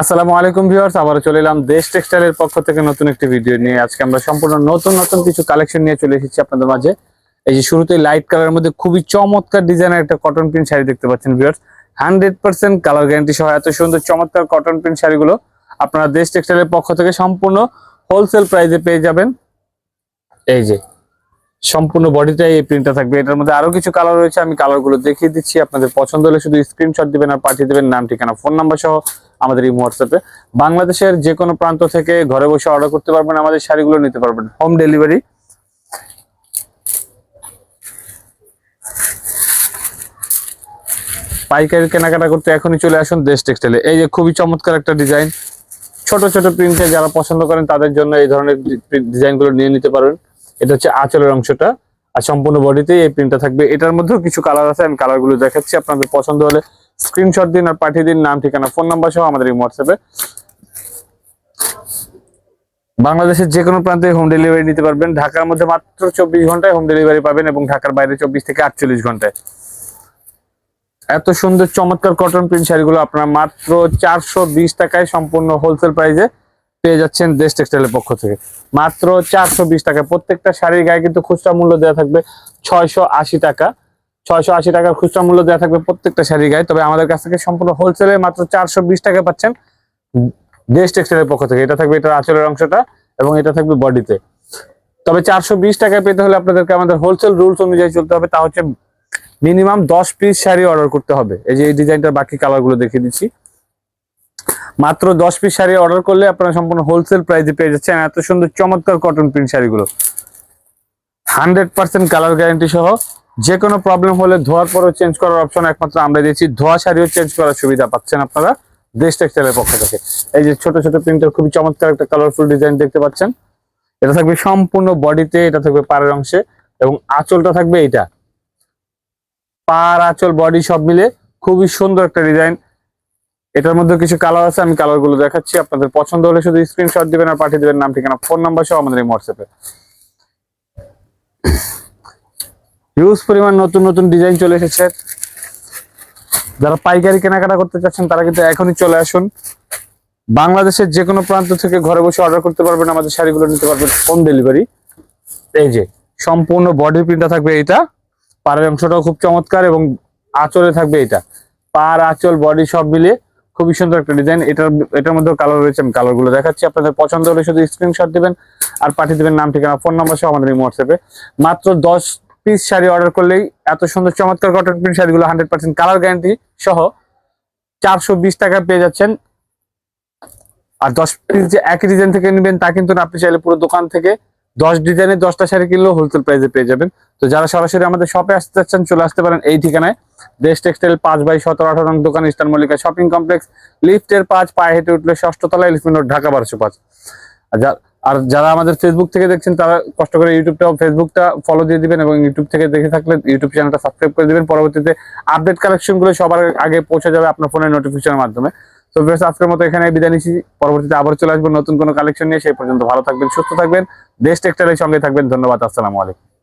আসসালামু আলাইকুম ভিউয়ার্স আবার চলে এলাম দেশ টেক্সটাইলের পক্ষ থেকে নতুন একটি ভিডিও নিয়ে। আজকে আমরা সম্পূর্ণ নতুন নতুন কিছু কালেকশন নিয়ে চলে এসেছি আপনাদের মাঝে। এই যে শুরুতে লাইট কালারের মধ্যে খুবই চমৎকার ডিজাইনের একটা কটন প্রিন্ট শাড়ি দেখতে পাচ্ছেন viewers. Hundred percent colour guarantee সহ এত সুন্দর চমৎকার কটন প্রিন্ট শাড়িগুলো আপনারা দেশ টেক্সটাইলের পক্ষ থেকে সম্পূর্ণ হোলসেল প্রাইসে পেয়ে যাবেন। এই যে সম্পূর্ণ বডিটাই এই প্রিন্টটা থাকবে। এটার মধ্যে আরও কিছু কালার রয়েছে, আমি কালারগুলো দেখিয়ে দিচ্ছি। আপনাদের পছন্দ হলে শুধু স্ক্রিনশট দিবেন আর পাঠিয়ে দেবেন নাম, ঠিকানা ফোন নাম্বার সহ আমাদের এই হোয়াটসঅ্যাপে বাংলাদেশের যে কোনো প্রান্ত থেকে ঘরে বসে অর্ডার করতে পারবেন, আমাদের শাড়িগুলো নিতে পারবেন। হোম ডেলিভারি পাইকারি কেনাকাটা করতে এখনই চলে আসুন দেশ টেক্সটাইলে এই যে খুবই চমৎকার একটা ডিজাইন ছোট ছোট প্রিন্টে যারা পছন্দ করেন, তাদের জন্য এই ধরনের ডিজাইনগুলো নিয়ে নিতে পারবেন। এটা হচ্ছে আঁচলের অংশটা। আর সম্পূর্ণ বডিতে এই প্রিন্টটা থাকবে। এটার মধ্যেও কিছু কালার আছে, আমি কালারগুলো দেখাচ্ছি। আপনাদের পছন্দ হলে স্ক্রিনশট দিন আর পাঠিয়ে দিন, নাম, ঠিকানা ফোন নাম্বার সহ আমাদের এই হোয়াটসঅ্যাপে বাংলাদেশের যে কোনো প্রান্তে হোম ডেলিভারি নিতে পারবেন। ঢাকার মধ্যে মাত্র চব্বিশ ঘন্টায় হোম ডেলিভারি পাবেন এবং ঢাকার বাইরে চব্বিশ থেকে আটচল্লিশ ঘন্টায়। এত সুন্দর চমৎকার কটন প্রিন্ট শাড়িগুলো আপনারা মাত্র চারশো বিশ টাকায় সম্পূর্ণ হোলসেল প্রাইসে পেয়ে যাচ্ছেন দেশ টেক্সটাইলের পক্ষ থেকে। মাত্র চারশো বিশ টাকা। প্রত্যেকটা শাড়ির গায়ে কিন্তু খুচরা মূল্য দেওয়া থাকবে ছয়শো আশি টাকা। ছয়শো আশি টাকার খুচরা মূল্য দেওয়া থাকবে প্রত্যেকটা শাড়ির গায়ে। তবে আমাদের কাছ থেকে সম্পূর্ণ হোলসেলে মাত্র চারশো বিশ টাকা পাচ্ছেন দেশ টেক্সটাইলের পক্ষ থেকে। এটা থাকবে এটার আঁচলের অংশটা এবং এটা থাকবে বডিতে। তবে চারশো বিশ টাকায় পেতে হলে আপনাদেরকে আমাদের হোলসেল রুলস অনুযায়ী চলতে হবে। তা হচ্ছে মিনিমাম দশ পিস শাড়ি অর্ডার করতে হবে। এই যে এই ডিজাইনটার বাকি কালারগুলো দেখিয়ে দিচ্ছি। মাত্র দশ পিস শাড়ি অর্ডার করলে আপনারা সম্পূর্ণ হোলসেল প্রাইসে পেয়ে যাচ্ছেন। এত সুন্দর চমৎকার কটন প্রিন্ট শাড়িগুলো। হান্ড্রেড পার্সেন্ট কালার গ্যারান্টি সহ যে কোনো প্রবলেম হলে ধোয়ার পরও চেঞ্জ করার অপশন একমাত্র আমরা দিয়েছি। ধোয়া শাড়িও চেঞ্জ করার সুবিধা পাচ্ছেন আপনারা দেশ টেক্সটাইলের পক্ষ থেকে। এই যে ছোট ছোট প্রিন্টের খুবই চমৎকার একটা কালারফুল ডিজাইন দেখতে পাচ্ছেন। এটা থাকবে সম্পূর্ণ বডিতে এটা থাকবে পাড়ের অংশে এবং আঁচলটা থাকবে এইটা। পার আঁচল বডি সব মিলে খুবই সুন্দর একটা ডিজাইন এটার মধ্যে কিছু কালার আছে, আমি কালারগুলো দেখাচ্ছি। আপনাদের পছন্দ হলে শুধু স্ক্রিনশট দিবেন আর পাঠিয়ে দিবেন নাম, ঠিকানা ফোন নাম্বার সহ আমাদের এই হোয়াটসঅ্যাপে হিউজ পরিমাণ নতুন নতুন ডিজাইন চলে এসেছে। যারা পাইকারি কেনাকাটা করতে চাচ্ছেন, তারা কিন্তু এখনই চলে আসুন। বাংলাদেশের যে কোনো প্রান্ত থেকে ঘরে বসে অর্ডার করতে পারবেন, আমাদের শাড়িগুলো নিতে পারবেন হোম ডেলিভারি এই যে, সম্পূর্ণ বডি প্রিন্টটা থাকবে এইটা। পাড়ের অংশটাও খুব চমৎকার এবং আঁচলে থাকবে এটা পার আঁচল বডি সব মিলিয়ে খুবই সুন্দর একটা ডিজাইন এটার এটার মধ্যে কালার রয়েছে, আমি কালারগুলো দেখাচ্ছি। আপনাদের পছন্দ হলে শুধু স্ক্রিনশট দিবেন আর পাঠিয়ে দিবেন নাম, ঠিকানা ফোন নাম্বার সহ আমাদের হোয়াটসঅ্যাপে মাত্র দশ পিস শাড়ি অর্ডার করলেই এত সুন্দর, চমৎকার কটন প্রিন্ট শাড়িগুলো হান্ড্রেড পার্সেন্ট কালার গ্যারান্টি সহ চারশো বিশ টাকা পেয়ে যাচ্ছেন। আর দশ পিস যে একই ডিজাইন থেকে নেবেন, তা কিন্তু না, আপনি চাইলে পুরো দোকান থেকে দশ ডিজাইনের দশটা শাড়ি কিনলেও হোলসেল প্রাইসে পেয়ে যাবেন। তো যারা সরাসরি আমাদের শপে আসতে চাচ্ছেন, চলে আসতে পারেন এই ঠিকানায়। দেশ টেক্সটাইল পাঁচ বাই সতেরো আঠারো নং দোকান, ইস্টার্ন মল্লিকা শপিং কমপ্লেক্স লিফটের পাঁচ, পায়ে হেঁটে উঠলে ষষ্ঠ তলায় লিফমিনোর ঢাকা বারোশো পাঁচ। আর যারা আমাদের ফেসবুক থেকে দেখছেন, তারা কষ্ট করে ইউটিউবটা ফেসবুকটা ফলো দিয়ে দিবেন এবং ইউটিউব থেকে দেখে থাকলে ইউটিউব চ্যানেলটা সাবস্ক্রাইব করে দিবেন। পরবর্তীতে আপডেট কালেকশনগুলো সবার আগে পৌঁছে যাবে আপনার ফোনের নোটিফিকেশনের মাধ্যমে। তো বেশ আজকের মতো এখানে বিদায় নিচ্ছি। পরবর্তীতে আবার চলে আসব নতুন কোনো কালেকশন নিয়ে। সেই পর্যন্ত ভালো থাকবেন, সুস্থ থাকবেন। দেশ টেক্সটাইলের সঙ্গে থাকবেন। ধন্যবাদ, আসসালামু আলাইকুম।